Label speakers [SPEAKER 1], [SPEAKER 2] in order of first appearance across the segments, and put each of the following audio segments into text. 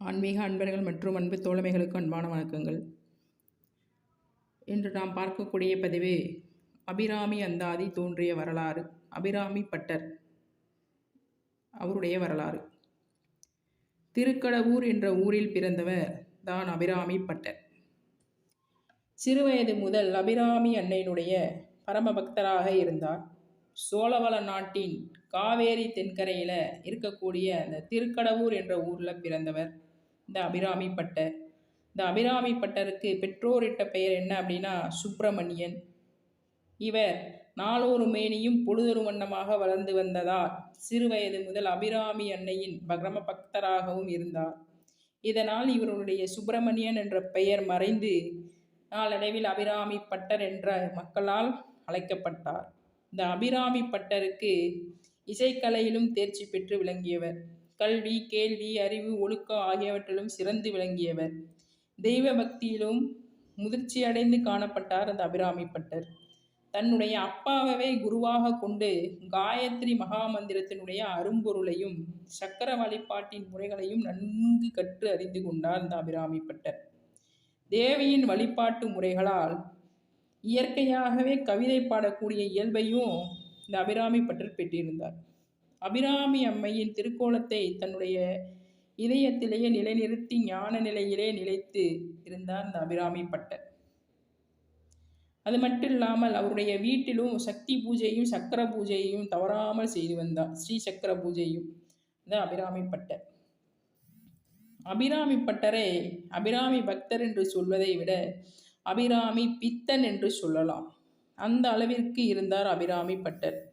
[SPEAKER 1] ஆன்மீக அன்பர்கள் மற்றும் அன்பு தோழமைகளுக்கு அன்பான வணக்கங்கள். இன்று நாம் பார்க்கக்கூடிய பதிவு அபிராமி அந்தாதி தோன்றிய வரலாறு அபிராமி பட்டர் அவருடைய வரலாறு. திருக்கடவூர் என்ற ஊரில் பிறந்தவர் தான் அபிராமி பட்டர். சிறுவயது முதல் அபிராமி அன்னையினுடைய பரம பக்தராக இருந்தார். சோழவள நாட்டின் காவேரி தென்கரையில் இருக்கக்கூடிய அந்த திருக்கடவூர் என்ற ஊரில் பிறந்தவர். இந்த அபிராமி பட்டர். இந்த அபிராமி பட்டருக்கு பெற்றோரிட்ட பெயர் என்ன அப்படின்னா சுப்பிரமணியன். இவர் நாளொரு மேனியும் பொழுதொரு வண்ணமாக வளர்ந்து வந்ததால் சிறுவயது முதல் அபிராமி அன்னையின் பக்ரம பக்தராகவும் இருந்தார். இதனால் இவருடைய சுப்பிரமணியன் என்ற பெயர் மறைந்து நாளடைவில் அபிராமி பட்டர் என்ற மக்களால் அழைக்கப்பட்டார். இந்த அபிராமி பட்டருக்கு இசைக்கலையிலும் தேர்ச்சி பெற்று விளங்கியவர். கல்வி கேள்வி அறிவு ஒழுக்கம் ஆகியவற்றிலும் சிறந்து விளங்கியவர். தெய்வ பக்தியிலும் முதிர்ச்சி அடைந்து காணப்பட்டார் அந்த அபிராமிப்பட்டர் தன்னுடைய அப்பாவவே குருவாக கொண்டு காயத்ரி மகாமந்திரத்தினுடைய அரும்பொருளையும் சக்கர வழிபாட்டின் முறைகளையும் நன்கு கற்று அறிந்து கொண்டார் இந்த அபிராமிப்பட்டர் தேவியின் வழிபாட்டு முறைகளால் இயற்கையாகவே கவிதை பாடக்கூடிய இயல்பையும் இந்த அபிராமிப்பட்டர் பெற்றிருந்தார். அபிராமி அம்மையின் திருக்கோலத்தை தன்னுடைய இதயத்திலேயே நிலைநிறுத்தி ஞான நிலையிலே நிலைத்து இருந்தார் இந்த அபிராமி பட்டர். அது மட்டும் இல்லாமல் அவருடைய வீட்டிலும் சக்தி பூஜையும் சக்கர பூஜையையும் தவறாமல் செய்து வந்தார். ஸ்ரீ சக்கர பூஜையும் இந்த அபிராமி பட்டர். அபிராமி பட்டரை அபிராமி பக்தர் என்று சொல்வதை விட அபிராமி பித்தன் என்று சொல்லலாம். அந்த அளவிற்கு இருந்தார் அபிராமி பட்டர்.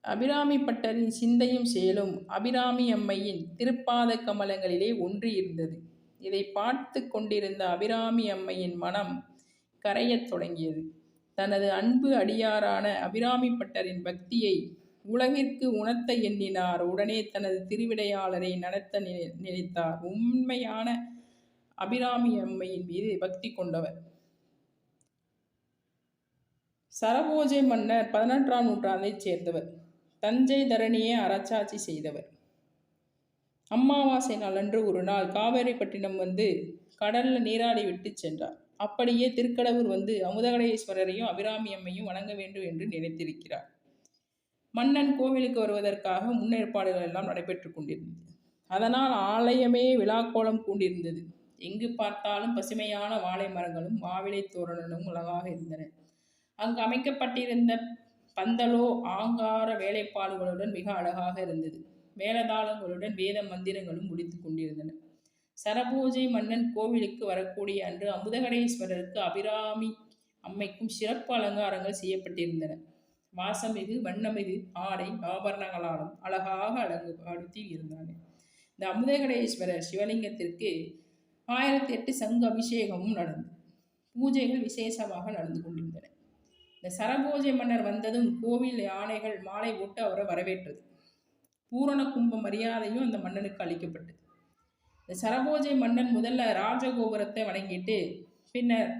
[SPEAKER 1] அபிராமி பட்டரின் சிந்தையும் செயலும் அபிராமி அம்மையின் திருப்பாத கமலங்களிலே ஒன்று இருந்தது. இதை பார்த்து கொண்டிருந்த அபிராமி அம்மையின் மனம் கரையத் தொடங்கியது. தனது அன்பு அடியாரான அபிராமி பட்டரின் பக்தியை உலகிற்கு உணர்த்த எண்ணினார். உடனே தனது திருவிடையாளரை நடத்த நினைத்தார். உண்மையான அபிராமி அம்மையின் மீது பக்தி கொண்டவர். சரபோஜை மன்னர் பதினெட்டாம் நூற்றாண்டைச் சேர்ந்தவர். தஞ்சை தரணியை அரசாட்சி செய்தவர். அம்மாவாசை நாளன்று ஒரு நாள் காவேரிப்பட்டினம் வந்து கடலில் நீராடி விட்டு சென்றார். அப்படியே திருக்கடவுர் வந்து அமுதகடேஸ்வரரையும் அபிராமி அம்மையும் வணங்க வேண்டும் என்று நினைத்திருக்கிறார். மன்னன் கோவிலுக்கு வருவதற்காக முன்னேற்பாடுகள் எல்லாம் நடைபெற்று கொண்டிருந்தது. அதனால் ஆலயமே விழாக்கோலம் கூண்டிருந்தது எங்கு பார்த்தாலும் பசுமையான வாழை மரங்களும் மாவிலை தோரணனும் அழகாக இருந்தன. அங்கு அமைக்கப்பட்டிருந்த பந்தலோ ஆங்கார வேலைப்பாடுகளுடன் மிக அழகாக இருந்தது. மேலதாளங்களுடன் வேத மந்திரங்களும் முடித்து கொண்டிருந்தன. சரபூஜை மன்னன் கோவிலுக்கு வரக்கூடிய அன்று அமுதகடேஸ்வரருக்கு அபிராமி அம்மைக்கும் சிறப்பு அலங்காரங்கள் செய்யப்பட்டிருந்தன. வாசமிகு வண்ணமிகு ஆடை ஆபரணங்களாலும் அழகாக அலங்கு அடுத்தி இருந்தாங்க இந்த அமுதகடேஸ்வரர் சிவலிங்கத்திற்கு ஆயிரத்தி எட்டு சங்கு அபிஷேகமும் நடந்தது. பூஜைகள் விசேஷமாக நடந்து கொண்டிருந்தன. சரபோஜை மன்னர் வந்ததும் கோவில் யானைகள் மாலை போட்டு அவரை வரவேற்றது. பூரண கும்ப மரியாதையும் அந்த மன்னனுக்கு அளிக்கப்பட்டது இந்த சரபோஜை மன்னன் முதல்ல ராஜகோபுரத்தை வணங்கிட்டு பின்னர்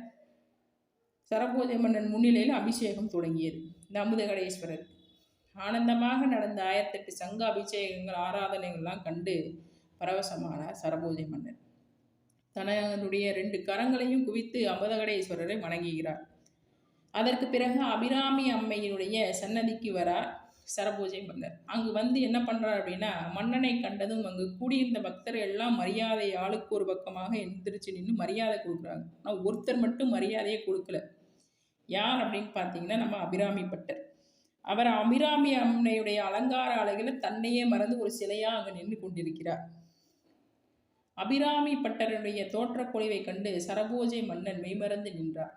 [SPEAKER 1] சரபோஜை மன்னன் முன்னிலையில் அபிஷேகம் தொடங்கியது இந்த அமுதகடேஸ்வரர் ஆனந்தமாக நடந்த ஆயிரத்தெட்டு சங்க அபிஷேகங்கள் ஆராதனைகள்லாம் கண்டு பரவசமானார் சரபோஜை மன்னன் தன்னுடைய ரெண்டு கரங்களையும் குவித்து அமுதகடேஸ்வரரை வணங்குகிறார். அதற்கு பிறகு அபிராமி அம்மையினுடைய சன்னதிக்கு வரார் சரபூஜை மன்னர் அங்கு வந்து என்ன பண்ணுறார் அப்படின்னா மன்னனை கண்டதும் அங்கு கூடியிருந்த பக்தர்கள் எல்லாம் மரியாதை ஆளுக்கு ஒரு பக்கமாக எந்திரிச்சு நின்று மரியாதை கொடுக்குறாங்க. ஆனால் ஒருத்தர் மட்டும் மரியாதையை கொடுக்கல. யார் அப்படின்னு பார்த்தீங்கன்னா நம்ம அபிராமி பட்டர். அவர் அபிராமி அம்மையுடைய அலங்கார அழகில் தன்னையே மறந்து ஒரு சிலையாக அங்கே நின்று கொண்டிருக்கிறார். அபிராமி பட்டருடைய தோற்றப்பொழிவை கண்டு சரபோஜை மன்னன் மெய்மறந்து நின்றார்.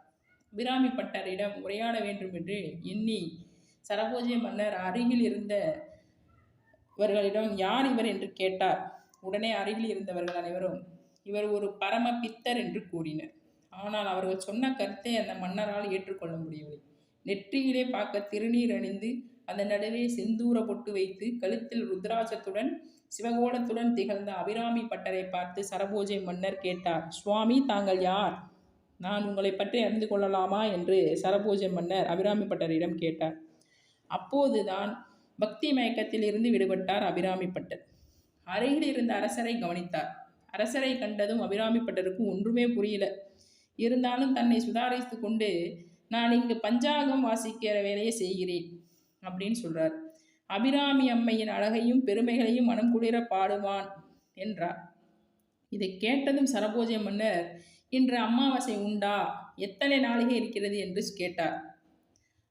[SPEAKER 1] அபிராமி பட்டரிடம் உரையாட வேண்டும் என்று எண்ணி சரபோஜை மன்னர் அருகில் இருந்தவர்களிடம் யார் இவர்? என்று கேட்டார். உடனே அருகில் இருந்தவர்கள் அனைவரும் இவர் ஒரு பரம பித்தர் என்று கூறினர். ஆனால் அவர்கள் சொன்ன கருத்தை அந்த மன்னரால் ஏற்றுக்கொள்ள முடியவில்லை. நெற்றியிலே பார்க்க திருநீர் அணிந்து அந்த நடுவே செந்தூர பொட்டு வைத்து கழுத்தில் ருத்ராஜத்துடன் சிவகோடத்துடன் திகழ்ந்த அபிராமி பட்டரை பார்த்து சரபோஜை மன்னர் கேட்டார் சுவாமி தாங்கள் யார்? நான் உங்களை பற்றி அறிந்து கொள்ளலாமா? என்று சரபோஜ மன்னர் அபிராமி பட்டரிடம் கேட்டார். அப்போதுதான் பக்தி மயக்கத்தில் இருந்து விடுபட்டார் அபிராமி பட்டர். அருகில் இருந்த அரசரை கவனித்தார். அரசரை கண்டதும் அபிராமி பட்டருக்கு ஒன்றுமே புரியல. இருந்தாலும் தன்னை சுதாரித்து கொண்டு நான் இங்கு பஞ்சாகம் வாசிக்கிற வேலையை செய்கிறேன் அப்படின்னு சொல்றார். அபிராமி அம்மையின் அழகையும் பெருமைகளையும் மனம் குளிர பாடுவான் என்றார். இதை கேட்டதும் சரபோஜ மன்னர் இன்று அமாவாசை உண்டா? எத்தனை நாளிகை இருக்கிறது? என்று கேட்டார்.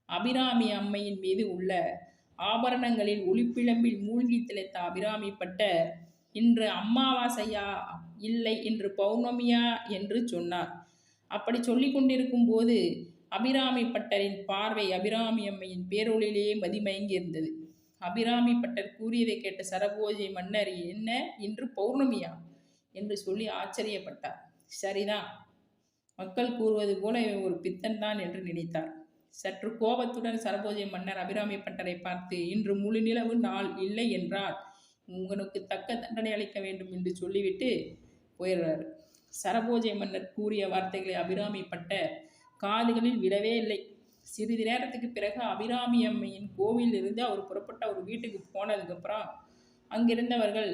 [SPEAKER 1] அபிராமி அம்மையின் மீது உள்ள ஆபரணங்களில் ஒளிப்பிழம்பில் மூழ்கி திளைத்த அபிராமி பட்டர் இன்று அம்மாவாசையா இல்லை இன்று பௌர்ணமியா? என்று சொன்னார். அப்படி சொல்லி கொண்டிருக்கும் போது அபிராமி பட்டரின் பார்வை அபிராமி அம்மையின் பேரொழிலேயே மதிமயங்கி இருந்தது. அபிராமி பட்டர் கூறியதை கேட்ட சரபோஜை மன்னர் என்ன? இன்று பௌர்ணமியா? என்று சொல்லி ஆச்சரியப்பட்டார். சரிதான். மக்கள் கூறுவது போல இவன் ஒரு பித்தன் தான் என்று நினைத்தார். சற்று கோபத்துடன் சரபோஜை மன்னர் அபிராமி பட்டரை பார்த்து இன்று முழு நிலவு நாள் இல்லை என்றால் உங்களுக்கு தக்க தண்டனை அளிக்க வேண்டும் என்று சொல்லிவிட்டு போயிடுறாரு. சரபோஜை மன்னர் கூறிய வார்த்தைகளை அபிராமி பட்ட காதுகளில் விடவே இல்லை. சிறிது நேரத்துக்கு பிறகு அபிராமி அம்மையின் கோவிலில் இருந்து அவர் புறப்பட்ட ஒரு வீட்டுக்கு போனதுக்கப்புறம் அங்கிருந்தவர்கள்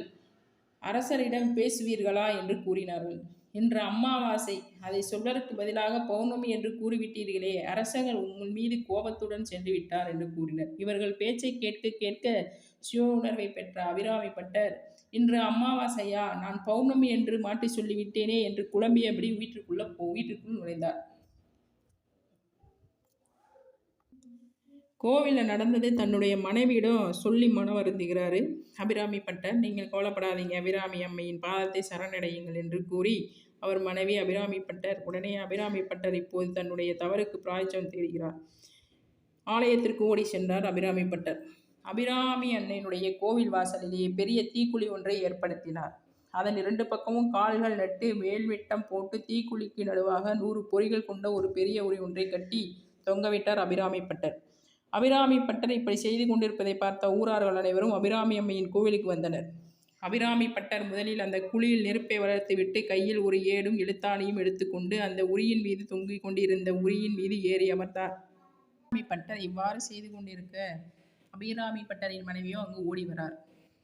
[SPEAKER 1] அரசரிடம் பேசுவீர்களா? என்று கூறினார்கள். இன்று அம்மாவாசை அதை சொல்வதற்கு பதிலாக பௌர்ணமி என்று கூறிவிட்டீர்களே அரசர்கள் உங்கள் மீது கோபத்துடன் சென்று விட்டார் என்று கூறினர். இவர்கள் பேச்சை கேட்க கேட்க சிவ உணர்வை பெற்ற அபிராமிப்பட்டர் இன்று அம்மாவாசையா நான் பௌர்ணமி என்று மாட்டி சொல்லிவிட்டேனே என்று குழம்பியபடி வீட்டுக்குள்ள போ வீட்டுக்குள் நுழைந்தார். கோவிலில் நடந்தது தன்னுடைய மனைவியிடம் சொல்லி மனம் வருந்துகிறாரு அபிராமி பட்டர் நீங்கள் கவலைப்படாதீங்க அபிராமி அம்மையின் பாதத்தை சரணடையுங்கள் என்று கூறி அவர் மனைவி அபிராமி பட்டர் உடனே அபிராமி பட்டர் இப்போது தன்னுடைய தவறுக்கு பிராய்ச்சம் தேடுகிறார். ஆலயத்திற்கு ஓடி சென்றார் அபிராமி பட்டர் அபிராமி அன்னையினுடைய கோவில் வாசலிலேயே பெரிய தீக்குழி ஒன்றை ஏற்படுத்தினார். அதன் இரண்டு பக்கமும் கால்கள் நட்டு மேல்விட்டம் போட்டு தீக்குழிக்கு நடுவாக நூறு பொறிகள் கொண்ட ஒரு பெரிய உரி ஒன்றை கட்டி தொங்கவிட்டார் அபிராமி பட்டர் அபிராமி பட்டர் இப்படி செய்து கொண்டிருப்பதை பார்த்த ஊரார்கள் அனைவரும் அபிராமி அம்மையின் கோவிலுக்கு வந்தனர். அபிராமி பட்டர் முதலில் அந்த குழியில் நெருப்பை வளர்த்துவிட்டு கையில் ஒரு ஏடும் எழுத்தாணியும் எடுத்துக்கொண்டு அந்த உரியின் மீது தொங்கிக் கொண்டிருந்த உரியின் மீது ஏறி அமர்ந்தார். அபிராமி பட்டர் இவ்வாறு செய்து கொண்டிருக்க அபிராமி பட்டரின் மனைவியோ அங்கு ஓடி வரார்.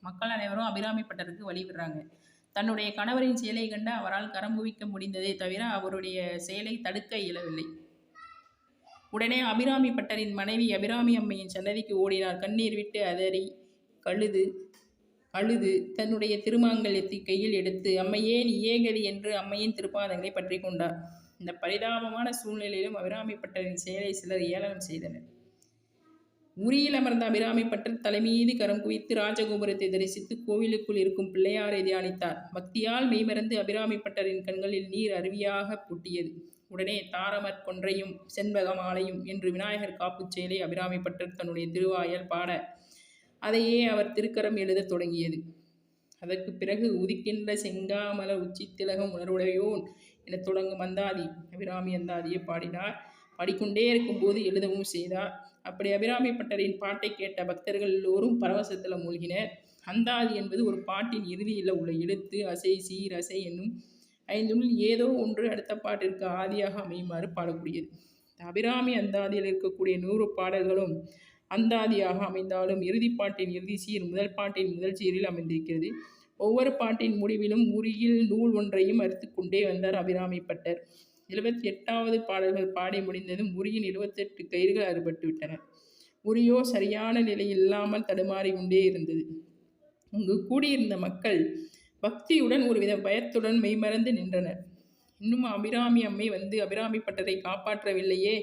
[SPEAKER 1] மக்கள் அனைவரும் அபிராமி பட்டருக்கு வழிவிடுறாங்க தன்னுடைய கணவரின் செயலை கண்டு அவரால் கரம் குவிக்க முடிந்ததே தவிர அவருடைய செயலை தடுக்க இயலவில்லை. உடனே அபிராமி பட்டரின் மனைவி அபிராமி அம்மையின் சன்னதிக்கு ஓடினார். கண்ணீர் விட்டு அதறி கழுது அழுது தன்னுடைய திருமாங்கல்யத்தை கையில் எடுத்து அம்மையே நீ ஏகதி என்று அம்மையின் திருப்பாதங்களை பற்றி கொண்டார். இந்த பரிதாபமான சூழ்நிலையிலும் அபிராமிப்பட்டரின் செயலை சிலர் ஏளனம் செய்தனர். உரியில் அமர்ந்த அபிராமிப்பட்டர் தலைமீது கரம் குவித்து ராஜகோபுரத்தை தரிசித்து கோவிலுக்குள் இருக்கும் பிள்ளையாரை தியானித்தார். பக்தியால் மெய்மறந்து அபிராமிப்பட்டரின் கண்களில் நீர் அருவியாக பூட்டியது. உடனே தாரமர் கொன்றையும் செண்பகமாலையும் என்று விநாயகர் காப்புச் செயலை அபிராமிப்பட்டர் தன்னுடைய திருவாயல் பாட அதையே அவர் திருக்கரம் எழுதத் தொடங்கியது. அதற்கு பிறகு உதிக்கின்ற செங்காமல உச்சி திலகம் உணர்வுடையோன் என தொடங்கும் அந்தாதி அபிராமி அந்தாதியை பாடினார். பாடிக்கொண்டே இருக்கும்போது எழுதவும் செய்தார். அப்படி அபிராமி பட்டரின் பாட்டை கேட்ட பக்தர்கள் எல்லோரும் பரவசத்தில் மூழ்கினர். அந்தாதி என்பது ஒரு பாட்டின் இறுதியில் உள்ள எழுத்து அசை சீர் அசை என்னும் ஐந்துள் ஏதோ ஒன்று அடுத்த பாட்டிற்கு ஆதியாக அமையுமாறு பாடக்கூடியது. அபிராமி அந்தாதியில் இருக்கக்கூடிய நூறு பாடல்களும் அந்தாதியாக அமைந்தாலும் இறுதிப்பாட்டின் இறுதி சீர் முதல் பாட்டின் முதல் சீரில் அமைந்திருக்கிறது. ஒவ்வொரு பாட்டின் முடிவிலும் உரியில் நூல் ஒன்றையும் அறுத்து கொண்டே வந்தார் அபிராமி பட்டர். எழுபத்தி எட்டாவது பாடல்கள் பாடி முடிந்ததும் உரியின் இருபத்தெட்டு கயிறுகள் அறுபட்டு விட்டன. உரியோ சரியான நிலை இல்லாமல் தடுமாறி கொண்டே இருந்தது. அங்கு கூடியிருந்த மக்கள் பக்தியுடன் ஒருவித பயத்துடன் மெய்மறந்து நின்றனர். இன்னும் அபிராமி அம்மை வந்து அபிராமி பட்டரை காப்பாற்றவில்லையே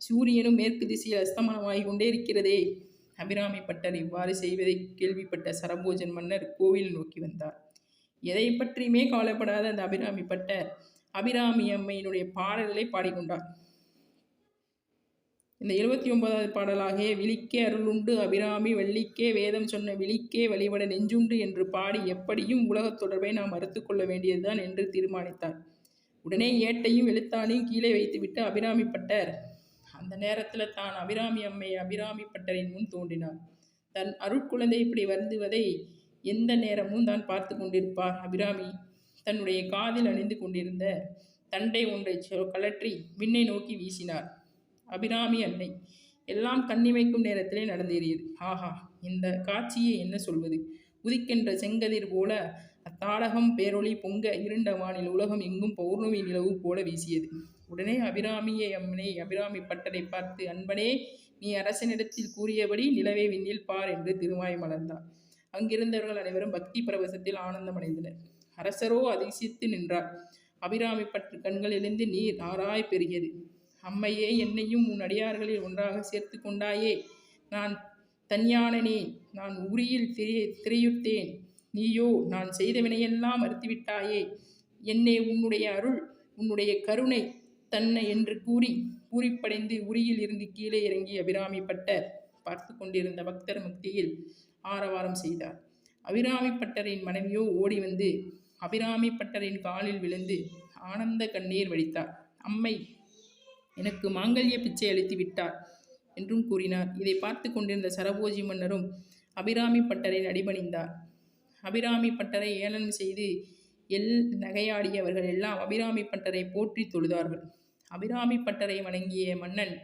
[SPEAKER 1] சூரியனும் மேற்கு திசையில் அஸ்தமனமாகி கொண்டே இருக்கிறதே. அபிராமி பட்டர் இவ்வாறு செய்வதை கேள்விப்பட்ட சரபோஜன் மன்னர் கோவில் நோக்கி வந்தார். எதை பற்றியுமே கவலைப்படாத அந்த அபிராமி பட்டர் அபிராமி அம்மையினுடைய பாடல்களை பாடிக்கொண்டார். இந்த எழுபத்தி ஒன்பதாவது பாடலாக விழிக்கே அருளுண்டு அபிராமி வள்ளிக்கே வேதம் சொன்ன விழிக்கே வழிபட நெஞ்சுண்டு என்று பாடி எப்படியும் உலகத் தொடர்பை நாம் மறுத்து கொள்ள வேண்டியதுதான் என்று தீர்மானித்தார். உடனே ஏட்டையும் எழுத்தானையும் கீழே வைத்துவிட்டு அபிராமி பட்டர் அந்த நேரத்தில் தான் அபிராமி அம்மை அபிராமி பட்டரின் முன் தோன்றினார் தன் அருட்குழந்தை இப்படி வருந்துவதை எந்த நேரமும் தான் பார்த்து கொண்டிருப்பார் அபிராமி. தன்னுடைய காதில் அணிந்து கொண்டிருந்த தண்டை ஒன்றை கலற்றி விண்ணை நோக்கி வீசினார். அபிராமி அன்னை எல்லாம் கண்ணிமைக்கும் நேரத்திலே நடந்தேறியது. ஆஹா இந்த காட்சியை என்ன சொல்வது? உதிக்கின்ற செங்கதிர் போல அத்தாடகம் பேரொளி பொங்க இருண்ட வானில் உலகம் எங்கும் பௌர்ணமி நிலவு போல வீசியது. உடனே அபிராமியை அம்மனை அபிராமி பட்டரை பார்த்து அன்பனே நீ அரசனிடத்தில் கூறியபடி நிலவே விண்ணில் பார் என்று திருமாய் மலர்ந்தார் அங்கிருந்தவர்கள் அனைவரும் பக்தி பரவசத்தில் ஆனந்தமடைந்தனர். அரசரோ அதிசயித்து நின்றார். அபிராமி பற்று கண்களிலிருந்து நீர் ஆறாய் பெருகியது. அம்மையே என்னையும் உன் அடியார்களில் ஒன்றாக சேர்த்து கொண்டாயே. நான் தன்யானனே நான் உரியில் திரை திரையுட்டேன் நீயோ நான் செய்த வினையெல்லாம் மறுத்துவிட்டாயே. என்னே உன்னுடைய அருள் உன்னுடைய கருணை தன்னை என்று கூறி பூரிப்படைந்து உரியில் இருந்து கீழே இறங்கி அபிராமி பட்டர் பார்த்து கொண்டிருந்த பக்தர் முக்தியில் ஆரவாரம் செய்தார். அபிராமி பட்டரின் மனைவியோ ஓடி வந்து அபிராமி பட்டரின் காலில் விழுந்து ஆனந்த கண்ணீர் வடித்தார். அம்மை எனக்கு மாங்கல்ய பிச்சை அளித்து விட்டார் என்றும் கூறினார். இதை பார்த்து கொண்டிருந்த சரபோஜி மன்னரும் அபிராமி பட்டரை அடிபணிந்தார். அபிராமி பட்டரை ஏளனம் செய்து எல் நகையாடியவர்கள் எல்லாம் அபிராமி பட்டரை போற்றி தொழுதார்கள். அபிராமி பட்டரை வணங்கிய மன்னன்